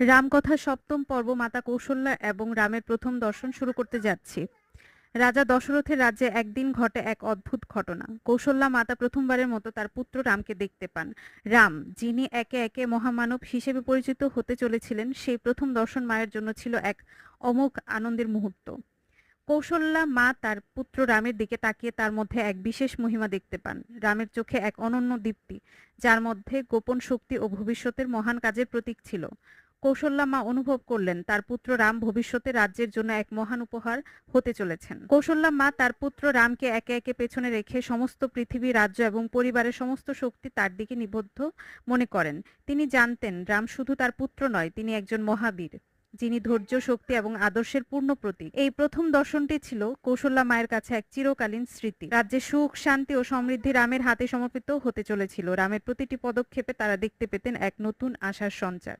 রামকথা সপ্তম পর্ব মাতা কৌশল্যা এবং রামের প্রথম দর্শন শুরু করতে যাচ্ছি। রাজা দশরথের রাজ্যে একদিন ঘটে এক অদ্ভুত ঘটনা। কৌশল্যা মাতা প্রথমবারের মতো তার পুত্র রামকে দেখতে পান। রাম, যিনি একে একে মহামানব হিসেবে পরিচিত হতে চলেছিলেন, সেই প্রথম দর্শন মায়ের জন্য ছিল এক অমোঘ আনন্দের মুহূর্ত। কৌশল্যা মা তার পুত্র রামের দিকে তাকিয়ে তার মধ্যে এক বিশেষ মহিমা দেখতে পান। রামের চোখে এক অনন্য দীপ্তি, যার মধ্যে গোপন শক্তি ও ভবিষ্যতের মহান কাজের প্রতীক ছিল। কৌশল্যা মা অনুভব করলেন, তার পুত্র রাম ভবিষ্যতে রাজ্যের জন্য এক মহান উপহার হতে চলেছেন। কৌশল্যা মা তার পুত্র রামকে একে একে পেছনে রেখে সমস্ত পৃথিবী, রাজ্য এবং পরিবারের সমস্ত শক্তি তার দিকে নিবদ্ধ মনে করেন। তিনি জানতেন, রাম শুধু তার পুত্র নয়, তিনি একজন মহাবীর, যিনি ধৈর্য, শক্তি এবং আদর্শের পূর্ণ প্রতীক। এই প্রথম দর্শনটি ছিল কৌশল্যা মায়ের কাছে এক চিরকালীন স্মৃতি। রাজ্যে সুখ, শান্তি ও সমৃদ্ধি রামের হাতে সমর্পিত হতে চলেছিল। রামের প্রতিটি পদক্ষেপে তারা দেখতে পেতেন এক নতুন আশার সঞ্চার।